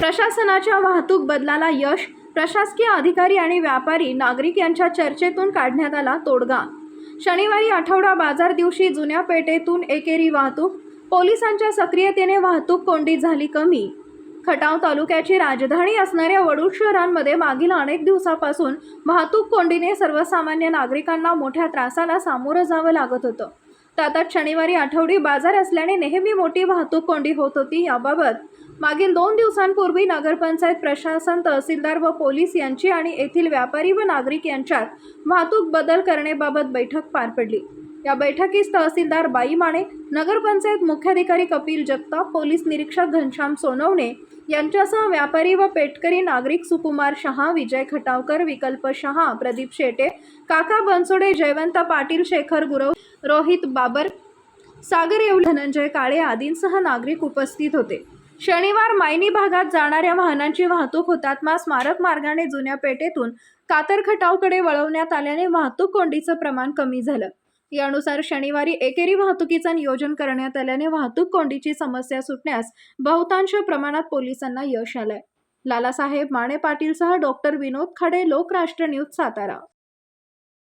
प्रशासनाच्या वाहतूक बदलाला यश प्रशासकीय अधिकारी आणि व्यापारी नागरिक यांच्या चर्चेतून काढण्यात आला तोडगा. शनिवारी आठवडा बाजार दिवशी जुन्या पेठेतून एकेरी वाहतूक पोलिसांच्या सक्रियतेने वाहतूक कोंडी झाली कमी. खटाव तालुक्याची राजधानी असणाऱ्या वडूर शहरांमध्ये मागील अनेक दिवसापासून वाहतूक कोंडीने सर्वसामान्य नागरिकांना मोठ्या त्रासाला सामोरं जावं लागत होतं. तातात शनिवारी आठवडी बाजार असल्याने नेहमी मोठी वाहतूक कोंडी होत होती. याबाबत मागील दोन दिवसांपूर्वी नगरपंचायत प्रशासन तहसीलदार व पोलीस यांची आणि येथील व्यापारी व नागरिक यांच्यात वाहतूक बदल करण्याबाबत बैठक पार पडली. या बैठकीस तहसीलदार बाई माने नगरपंचायत मुख्याधिकारी कपिल जगताप पोलीस निरीक्षक घनश्याम सोनवणे यांच्यासह व्यापारी व पेटकरी नागरिक सुकुमार शहा विजय खटावकर विकल्प शहा प्रदीप शेटे काका बनसोडे जयवंत पाटील शेखर गुरव रोहित बाबर सागर येवले धनंजय काळे आदींसह नागरिक उपस्थित होते. शनिवार मायनी भागात जाणाऱ्या वाहनांची वाहतूक हुतात्मा स्मारक मार्गाने जुन्या पेठेतून कातर खटावकडे वळवण्यात आल्याने वाहतूक कोंडीचं प्रमाण कमी झालं. यानुसार शनिवारी एकेरी वाहतुकीचं नियोजन करण्यात आल्याने वाहतूक कोंडीची समस्या सुटण्यास बहुतांश प्रमाणात पोलिसांना यश आलंय. लालासाहेब माने पाटीलसह डॉक्टर विनोद खाडे लोकराष्ट्र न्यूज सातारा.